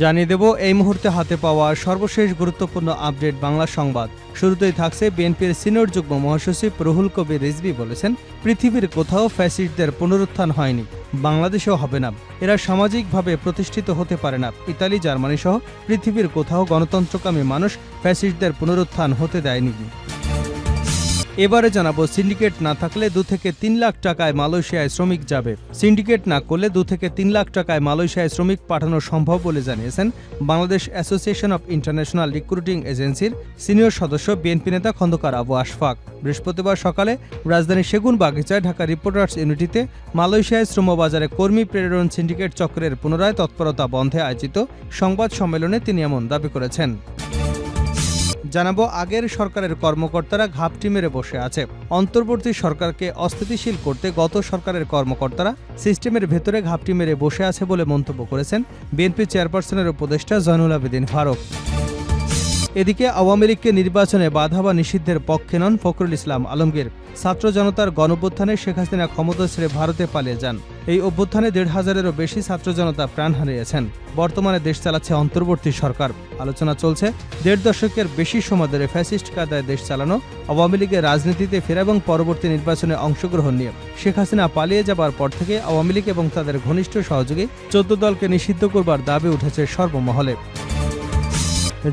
জানিয়ে দেব, এই মুহূর্তে হাতে পাওয়া সর্বশেষ গুরুত্বপূর্ণ আপডেট বাংলা সংবাদ। শুরুতেই থাকছে বিএনপির সিনিয়র যুগ্ম মহাসচিব রুহুল কবির রিজভি বলেছেন, পৃথিবীর কোথাও ফ্যাসিস্টদের পুনরুত্থান হয়নি, বাংলাদেশেও হবে না। এরা সামাজিকভাবে প্রতিষ্ঠিত হতে পারে না। ইতালি, জার্মানি সহ পৃথিবীর কোথাও গণতন্ত্রকামী মানুষ ফ্যাসিস্টদের পুনরুত্থান হতে দেয়নি। এবারে জানাব, সিন্ডিকেট না থাকলে দু থেকে তিন লাখ টাকায় মালয়েশিয়ায় শ্রমিক যাবে। সিন্ডিকেট না করলে দু থেকে তিন লাখ টাকায় মালয়েশিয়ায় শ্রমিক পাঠানো সম্ভব বলে জানিয়েছেন Bangladesh association of international recruiting এজেন্সির সিনিয়র সদস্য বিএনপি নেতা খন্দকার আবু আশফাক। বৃহস্পতিবার সকালে রাজধানী সেগুন বাগিচায় ঢাকা রিপোর্টার্স ইউনিটিতে মালয়েশিয়ায় শ্রমবাজারে কর্মী প্রেরণ সিন্ডিকেট চক্রের পুনরায় তৎপরতা বন্ধে আয়োজিত সংবাদ সম্মেলনে তিনি এমন দাবি করেছেন। জানাব আগের সরকারের কর্মকর্তারা ঘাপটি মেরে বসে আছে। অন্তর্বর্তী সরকারকে অস্থিতিশীল করতে গত সরকারের কর্মকর্তারা সিস্টেমের ভেতরে ঘাপটি মেরে বসে আছে বলে মন্তব্য করেছেন বিএনপি চেয়ারপারসনের উপদেষ্টা জয়নুল আবেদিন ফারুক। এদিকে আওয়ামী লীগকে নির্বাচনে বাধা বা নিষিদ্ধের পক্ষে নন ফখরুল ইসলাম আলমগীর। ছাত্র জনতার গণঅভ্যুত্থানে শেখ হাসিনা ক্ষমতা ছেড়ে ভারতে পালিয়ে যান। এই অভ্যুত্থানে দেড় হাজারেরও বেশি ছাত্র জনতা প্রাণ হারিয়েছেন। বর্তমানে দেশ চালাচ্ছে অন্তর্বর্তী সরকার। আলোচনা চলছে, দেড় দশকের বেশি সময় ধরে ফ্যাসিস্ট কায়দায় দেশ চালানো, আওয়ামী লীগের রাজনীতিতে ফেরা এবং পরবর্তী নির্বাচনে অংশগ্রহণ নিয়ে। শেখ হাসিনা পালিয়ে যাবার পর থেকে আওয়ামী লীগ এবং তাদের ঘনিষ্ঠ সহযোগী চোদ্দ দলকে নিষিদ্ধ করবার দাবি উঠেছে সর্বমহলে।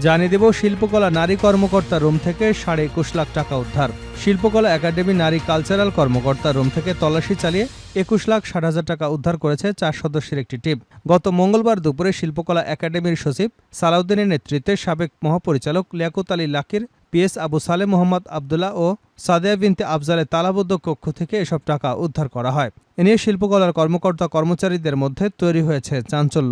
জানিয়ে দেব, শিল্পকলা নারী কর্মকর্তা রুম থেকে সাড়ে একুশ লাখ টাকা উদ্ধার। শিল্পকলা একাডেমি নারী কালচারাল কর্মকর্তা রুম থেকে তল্লাশি চালিয়ে একুশ লাখ ষাট হাজার টাকা উদ্ধার করেছে চার সদস্যের একটি টিম। গত মঙ্গলবার দুপুরে শিল্পকলা একাডেমির সচিব সালাউদ্দিনের নেতৃত্বে সাবেক মহাপরিচালক লিয়াকুত আলী লাকির, পিএস আবু সালে মোহাম্মদ আবদুল্লাহ ও সাদেয়া বিনতে আফজালে তালাবদ্ধ কক্ষ থেকে এসব টাকা উদ্ধার করা হয়। এ নিয়ে শিল্পকলার কর্মকর্তা কর্মচারীদের মধ্যে তৈরি হয়েছে চাঞ্চল্য।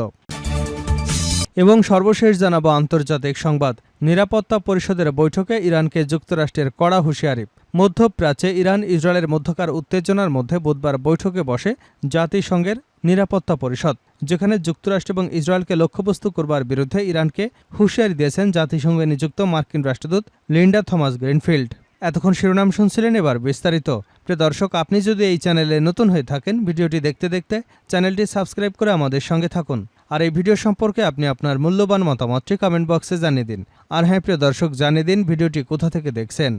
এবং সর্বশেষ জানাব আন্তর্জাতিক সংবাদ। নিরাপত্তা পরিষদের বৈঠকে ইরানকে যুক্তরাষ্ট্রের কড়া হুঁশিয়ারি। মধ্যপ্রাচ্যে ইরান ইসরায়েলের মধ্যকার উত্তেজনার মধ্যে বুধবার বৈঠকে বসে জাতিসংঘের নিরাপত্তা পরিষদ, যেখানে যুক্তরাষ্ট্র এবং ইসরায়েলকে লক্ষ্যবস্তু করবার বিরুদ্ধে ইরানকে হুঁশিয়ারি দিয়েছেন জাতিসংঘে নিযুক্ত মার্কিন রাষ্ট্রদূত লিন্ডা থমাস গ্রিনফিল্ড। এতক্ষণ শিরোনাম শুনছিলেন এবার বিস্তারিত। প্রিয় দর্শক, আপনি যদি এই চ্যানেলে নতুন হয়ে থাকেন, ভিডিওটি দেখতে দেখতে চ্যানেলটি সাবস্ক্রাইব করে আমাদের সঙ্গে থাকুন। আর এই ভিডিও সম্পর্কে আপনি আপনার মূল্যবান মতামতটি কমেন্ট বক্সে জানিয়ে দিন। আর হ্যাঁ প্রিয় দর্শক, জানিয়ে দিন ভিডিওটি কোথা থেকে দেখছেন।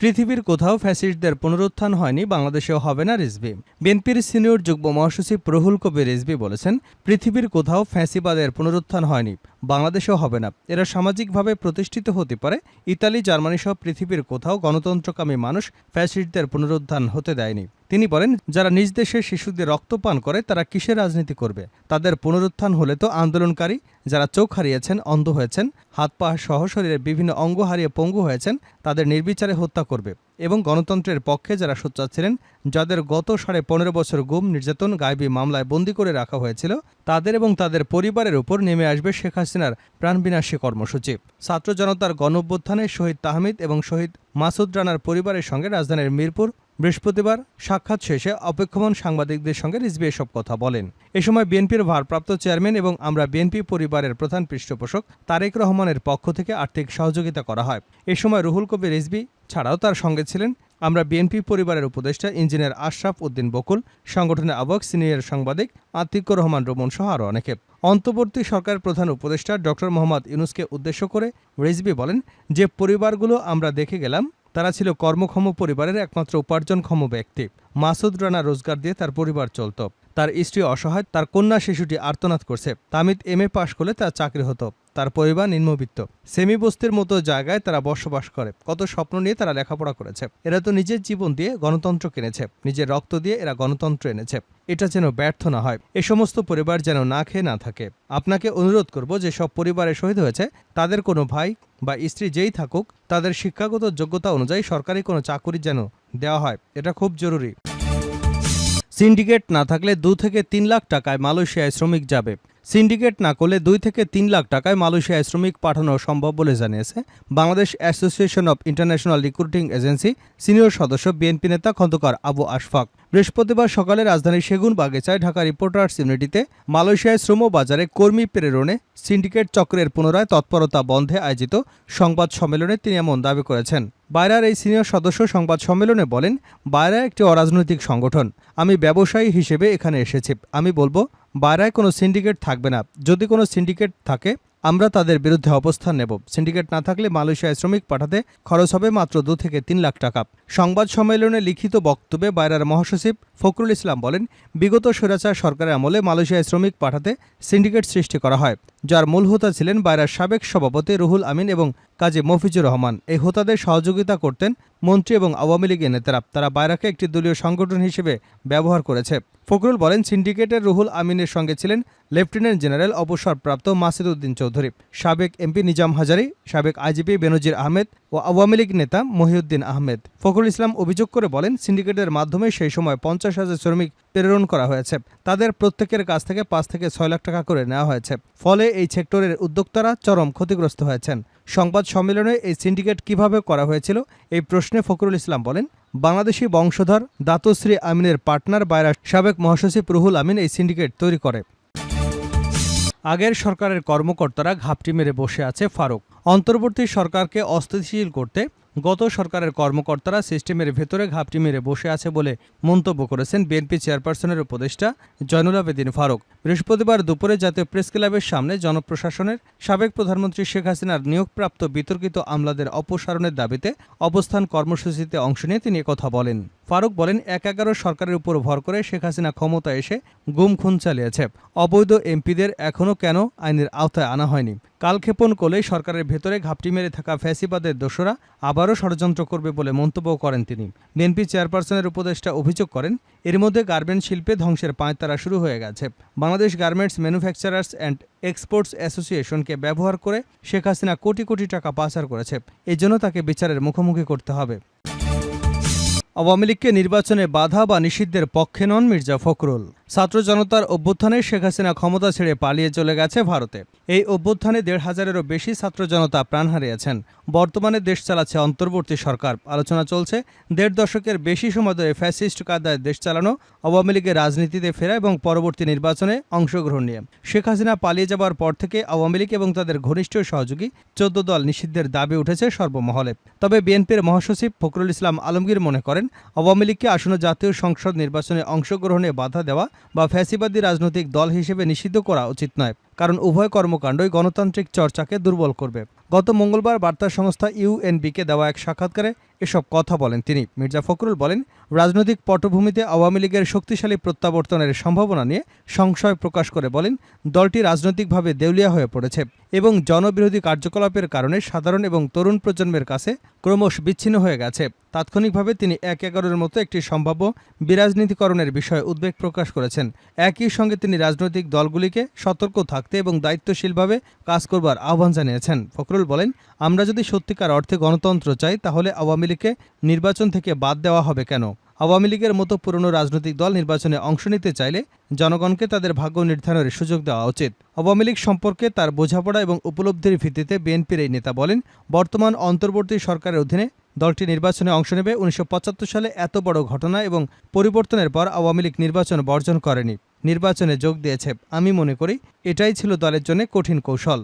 পৃথিবীর কোথাও ফ্যাসিস্টদের পুনরুত্থান হয়নি, বাংলাদেশেও হবে না রিজবি বিএনপির সিনিয়র যুগ্ম মহাসচিব প্রহুল কবির রিজবি বলেছেন, পৃথিবীর কোথাও ফ্যাসিবাদের পুনরুত্থান হয়নি, বাংলাদেশেও হবে না। এরা সামাজিকভাবে প্রতিষ্ঠিত হতে পারে, ইতালি, জার্মানি সহ পৃথিবীর কোথাও গণতন্ত্রকামী মানুষ ফ্যাসিস্টদের পুনরুত্থান হতে দেয়নি। তিনি বলেন, যারা নিজ দেশের শিশুদের রক্ত পান করে, তারা কিসের রাজনীতি করবে? তাদের পুনরুত্থান হলে তো আন্দোলনকারী যারা চোখ হারিয়েছেন, অন্ধ হয়েছেন, হাত পা সহ শরীরের বিভিন্ন অঙ্গ হারিয়ে পঙ্গু হয়েছেন, তাদের নির্বিচারে হত্যা করবে। এবং গণতন্ত্রের পক্ষে যারা সোচ্চার ছিলেন, যাদের গত সাড়ে পনেরো বছর গুম, নির্যাতন, গায়েবী মামলায় বন্দি করে রাখা হয়েছিল, তাদের এবং তাদের পরিবারের উপর নেমে আসবে শেখ হাসিনার প্রাণবিনাশী কর্মসূচি। ছাত্র জনতার গণ অভ্যুত্থানে শহীদ তাহমিদ এবং শহীদ মাসুদ রানার পরিবারের সঙ্গে রাজধানীর মিরপুর বৃহস্পতিবার সাক্ষাৎ শেষে অপেক্ষমান সাংবাদিকদের সঙ্গে রিজভি এসব কথা বলেন। এ সময় বিএনপির ভারপ্রাপ্ত চেয়ারম্যান এবং আমরা বিএনপি পরিবারের প্রধান পৃষ্ঠপোষক তারেক রহমানের পক্ষ থেকে আর্থিক সহযোগিতা করা হয়। এ সময় রুহুল কবির রিজভি ছাড়াও তার সঙ্গে ছিলেন আমরা বিএনপি পরিবারের উপদেষ্টা ইঞ্জিনিয়ার আশরাফ উদ্দিন বকুল, সংগঠনের আবক সিনিয়র সাংবাদিক আতিকুর রহমান রোমন সহ আরও অনেকে। অন্তর্বর্তী সরকার প্রধান উপদেষ্টা ডক্টর মোহাম্মদ ইউনুসকে উদ্দেশ্য করে রিজবি বলেন, যে পরিবারগুলো আমরা দেখে গেলাম তারা ছিল কর্মক্ষম পরিবারের একমাত্র উপার্জনক্ষম ব্যক্তি। মাসুদ রানা রোজগার দিয়ে তার পরিবার চলত। তার স্ত্রী অসহায়, তার কন্যা শিশুটি আর্তনাদ করছে। তামিদ এম এ পাশ করলে তার চাকরি হতো। তার পরিবার নিম্নবিত্ত। সেমি বস্তির মতো জায়গায় তারা বসবাস করে। কত স্বপ্ন নিয়ে তারা লেখাপড়া করেছে। এরা তো নিজের জীবন দিয়ে গণতন্ত্র কিনেছে। নিজের রক্ত দিয়ে এরা গণতন্ত্র এনেছে। এটা যেন ব্যর্থ না হয়। এ সমস্ত পরিবার যেন না খেয়ে না থাকে। আপনাকে অনুরোধ করব যে সব পরিবারে শহীদ হয়েছে, তাদের কোনো ভাই বা স্ত্রী যেই থাকুক, তাদের শিক্ষাগত যোগ্যতা অনুযায়ী সরকারি কোনো চাকুরি যেন দেওয়া হয়, এটা খুব জরুরি। সিন্ডিকেট না থাকলে দু থেকে তিন লাখ টাকায় মালয়েশিয়ায় শ্রমিক যাবে। সিন্ডিকেট না করলে দুই থেকে তিন লাখ টাকায় মালয়েশিয়ায় শ্রমিক পাঠানো সম্ভব বলে জানিয়েছে Bangladesh association of international recruiting agency senior সদস্য বিএনপি নেতা খন্দকার আবু আশফাক। বৃহস্পতিবার সকালে রাজধানীর সেগুন বাগেচায় ঢাকা রিপোর্টার্স ইউনিটিতে মালয়েশিয়ায় শ্রম বাজারে কর্মী প্রেরণে সিন্ডিকেট চক্রের পুনরায় তৎপরতা বন্ধে আয়োজিত সংবাদ সম্মেলনে তিনি এমন দাবি করেছেন। বায়রার এই সিনিয়র সদস্য সংবাদ সম্মেলনে বলেন বায়রা একটি অরাজনৈতিক সংগঠন। আমি ব্যবসায়ী হিসেবে এখানে এসেছি। আমি বলব বায়রায় কোনো সিন্ডিকেট থাকবে না। যদি কোনো সিন্ডিকেট থাকে, আমরা তাদের বিরুদ্ধে অবস্থান নেব। সিন্ডিকেট না থাকলে মালয়েশিয়ায় শ্রমিক পাঠাতে খরচ হবে মাত্র দু থেকে তিন লাখ টাকা। সংবাদ সম্মেলনে লিখিত বক্তব্যে বায়রার মহাসচিব ফখরুল ইসলাম বলেন, বিগত স্বৈরাচার সরকারের আমলে মালয়েশিয়ায় শ্রমিক পাঠাতে সিন্ডিকেট সৃষ্টি করা হয়। যার মূল হোতা ছিলেন বায়রার সাবেক সভাপতি রুহুল আমিন এবং কাজী মফিজুর রহমান। এই হোতাদের সহযোগিতা করতেন মন্ত্রী এবং আওয়ামী লীগের নেতারা। তারা বাইরাকে একটি দলীয় সংগঠন হিসেবে ব্যবহার করেছে। ফখরুল বলেন, সিন্ডিকেটের রুহুল আমিনের সঙ্গে ছিলেন লেফটেন্যান্ট জেনারেল অবসরপ্রাপ্ত মাসিদ উদ্দিন চৌধুরী। সাবেক এমপি নিজাম হাজারি, সাবেক আইজিপি বেনজির আহমেদ ও আওয়ামী লীগ নেতা মহিউদ্দিন আহমেদ। ফখরুল ইসলাম অভিযোগ করে বলেন, সিন্ডিকেটের মাধ্যমে সেই সময় পঞ্চাশ হাজার শ্রমিক প্রেরণ করা হয়েছে। তাদের প্রত্যেকের কাছ থেকে পাঁচ থেকে ছয় লাখ টাকা করে নেওয়া হয়েছে। ফলে এই সেক্টরের উদ্যোক্তারা চরম ক্ষতিগ্রস্ত হয়েছেন। সংবাদ সম্মেলনে এই সিন্ডিকেট কীভাবে করা হয়েছিল? এই প্রশ্নে ফখরুল ইসলাম বলেন, বাংলাদেশি বংশধর দাতশ্রী আমিনের পার্টনার বাইরা সাবেক মহাসচিব রুহুল আমিন এই সিন্ডিকেট তৈরি করে। আগের সরকারের কর্মকর্তারা ঘাপটি মেরে বসে আছে ফারুক। অন্তর্বর্তী সরকারকে অস্থিতিশীল করতে গত সরকারের কর্মকর্তারা সিস্টেমের ভেতরে ঘাপটি মেরে বসে আছে বলে মন্তব্য করেছেন বিএনপি চেয়ারপারসনের উপদেষ্টা জয়নুল আবেদিন ফারুক। বৃহস্পতিবার দুপুরে জাতীয় প্রেস ক্লাবের সামনে জনপ্রশাসনের সাবেক প্রধানমন্ত্রী শেখ হাসিনার নিয়োগপ্রাপ্ত বিতর্কিত আমলাদের অপসারণের দাবিতে অবস্থান কর্মসূচিতে অংশ নিয়ে তিনি কথা বলেন। ফারুক বলেন, এক এগারো সরকারের উপর ভর করে শেখ হাসিনা ক্ষমতা এসে গুম খুন চালিয়েছে। অবৈধ এমপিদের এখনও কেন আইনের আওতায় আনা হয়নি? কালক্ষেপণ করলেই সরকারের ভেতরে ঘাপটি মেরে থাকা ফ্যাসিবাদের দোষরা আবারও ষড়যন্ত্র করবে বলে মন্তব্য করেন তিনি। বিএনপি চেয়ারপারসনের উপদেষ্টা অভিযোগ করেন, এর মধ্যে গার্মেন্ট শিল্পে ধ্বংসের পাঁয়তারা শুরু হয়ে গেছে। Bangladesh garments manufacturers and exports অ্যাসোসিয়েশনকে ব্যবহার করে শেখ হাসিনা কোটি কোটি টাকা পাচার করেছে। এজন্য তাকে বিচারের মুখোমুখি করতে হবে। আওয়ামী লীগকে নির্বাচনে বাধা বা নিষিদ্ধের পক্ষে নন মির্জা ফখরুল। ছাত্র জনতার অভ্যুত্থানে শেখ হাসিনা ক্ষমতা ছেড়ে পালিয়ে চলে গেছে ভারতে। এই অভ্যুত্থানে দেড় হাজারেরও বেশি ছাত্র জনতা প্রাণ হারিয়েছেন। বর্তমানে দেশ চালাচ্ছে অন্তর্বর্তী সরকার। আলোচনা চলছে, দেড় দশকের বেশি সময় ধরে ফ্যাসিস্ট কায়দায় দেশ চালানো, আওয়ামী লীগের রাজনীতিতে ফেরা এবং পরবর্তী নির্বাচনে অংশগ্রহণ নিয়ে। শেখ হাসিনা পালিয়ে যাবার পর থেকে আওয়ামী লীগ এবং তাদের ঘনিষ্ঠ সহযোগী চোদ্দ দল নিষিদ্ধের দাবি উঠেছে সর্বমহলে। তবে বিএনপির মহাসচিব ফখরুল ইসলাম আলমগীর মনে করেন আওয়ামী লীগকে আসন্ন জাতীয় সংসদ নির্বাচনে অংশগ্রহণে বাধা দেওয়া বা ফ্যাসিবাদী রাজনৈতিক দল হিসেবে নিষিদ্ধ করা উচিত নয়, কারণ উভয় কর্মকাণ্ডই গণতান্ত্রিক চর্চাকে দুর্বল করবে। গত মঙ্গলবার বার্তা সংস্থা ইউএনবিকে দেওয়া এক সাক্ষাৎকারে এসব কথা বলেন তিনি। মির্জা ফখরুল বলেন, রাজনৈতিক পটভূমিতে আওয়ামী লীগের শক্তিশালী প্রত্যাবর্তনের সম্ভাবনা নিয়ে সংশয় প্রকাশ করে বলেন, দলটি রাজনৈতিকভাবে দেউলিয়া হয়ে পড়েছে এবং জনবিরোধী কার্যকলাপের কারণে সাধারণ এবং তরুণ প্রজন্মের কাছে ক্রমশ বিচ্ছিন্ন হয়ে গেছে। তাৎক্ষণিকভাবে তিনি এক এগারোর মতো একটি সম্ভাব্য বিরাজনীতিকরণের বিষয়ে উদ্বেগ প্রকাশ করেছেন। একই সঙ্গে তিনি রাজনৈতিক দলগুলিকে সতর্ক থাকতে এবং দায়িত্বশীলভাবে কাজ করবার আহ্বান জানিয়েছেন। ফখরুল বলেন, আমরা যদি সত্যিকার অর্থে গণতন্ত্র চাই, তাহলে আওয়ামী লীগকে নির্বাচন থেকে বাদ দেওয়া হবে কেন? আওয়ামী লীগের মতো পুরনো রাজনৈতিক দল নির্বাচনে অংশ নিতে চাইলে জনগণকে তাদের ভাগ্য নির্ধারণের সুযোগ দেওয়া উচিত। আওয়ামী লীগ সম্পর্কে তার বোঝাপড়া এবং উপলব্ধির ভিত্তিতে বিএনপির এই নেতা বলেন, বর্তমান অন্তর্বর্তী সরকারের অধীনে দলটি নির্বাচনে অংশ নেবে উনিশশো পঁচাত্তর সালে এত বড় ঘটনা এবং পরিবর্তনের পর আওয়ামী লীগ নির্বাচন বর্জন করেনি। নির্বাচনে যোগ দিয়েছে। আমি মনে করি, এটাই ছিল দলের জন্য কঠিন কৌশল।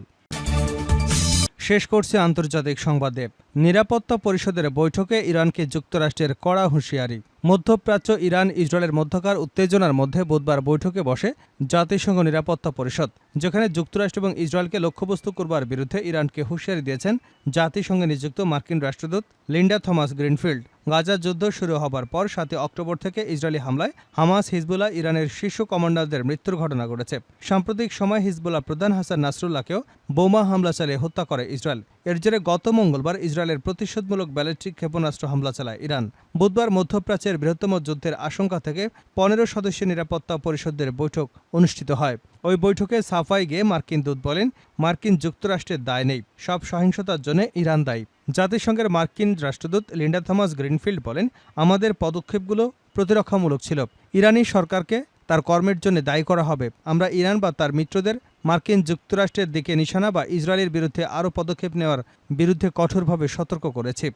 শেষ করছে আন্তর্জাতিক সংবাদে। নিরাপত্তা পরিষদের বৈঠকে ইরানকে যুক্তরাষ্ট্রের কড়া হুঁশিয়ারি। মধ্যপ্রাচ্য, ইরান, ইসরায়েলের মধ্যকার উত্তেজনার মধ্যে বুধবার বৈঠকে বসে জাতিসংঘ নিরাপত্তা পরিষদ, যেখানে যুক্তরাষ্ট্র এবং ইসরায়েলকে লক্ষ্যবস্তু করবার বিরুদ্ধে ইরানকে হুঁশিয়ারি দিয়েছেন জাতিসংঘে নিযুক্ত মার্কিন রাষ্ট্রদূত লিন্ডা থমাস গ্রিনফিল্ড। গাজা যুদ্ধ শুরু হবার পর সাতই অক্টোবর থেকে ইসরায়েলি হামলায় হামাস, হিজবুল্লাহ, ইরানের শীর্ষ কমান্ডারদের মৃত্যুর ঘটনা ঘটেছে। সাম্প্রতিক সময় হিজবুল্লাহ প্রধান হাসান নাসরুল্লাহকেও বোমা হামলা চালিয়ে হত্যা করে ইসরায়েল। এর জেরে গত মঙ্গলবার ইসরায়েলের প্রতিশোধমূলক ব্যালিস্টিক ক্ষেপণাস্ত্র হামলা চালায় ইরান। বুধবার মধ্যপ্রাচ্যের বৃহত্তম যুদ্ধের আশঙ্কা থেকে পনেরো সদস্যের নিরাপত্তা পরিষদের বৈঠক অনুষ্ঠিত হয়। ওই বৈঠকে সাফাই গিয়ে মার্কিন দূত বলেন, মার্কিন যুক্তরাষ্ট্রের দায় নেই। সব সহিংসতার জন্য ইরান দায়ী। জাতিসংঘের মার্কিন রাষ্ট্রদূত লিন্ডা থমাস গ্রিনফিল্ড বলেন, আমাদের পদক্ষেপগুলো প্রতিরক্ষামূলক ছিল। ইরানি সরকারকে তার কর্মের জন্য দায়ী করা হবে। আমরা ইরান বা তার মিত্রদের মার্কিন যুক্তরাষ্ট্রের দিকে নিশানা বা ইসরায়েলের বিরুদ্ধে আরও পদক্ষেপ নেওয়ার বিরুদ্ধে কঠোরভাবে সতর্ক করেছি।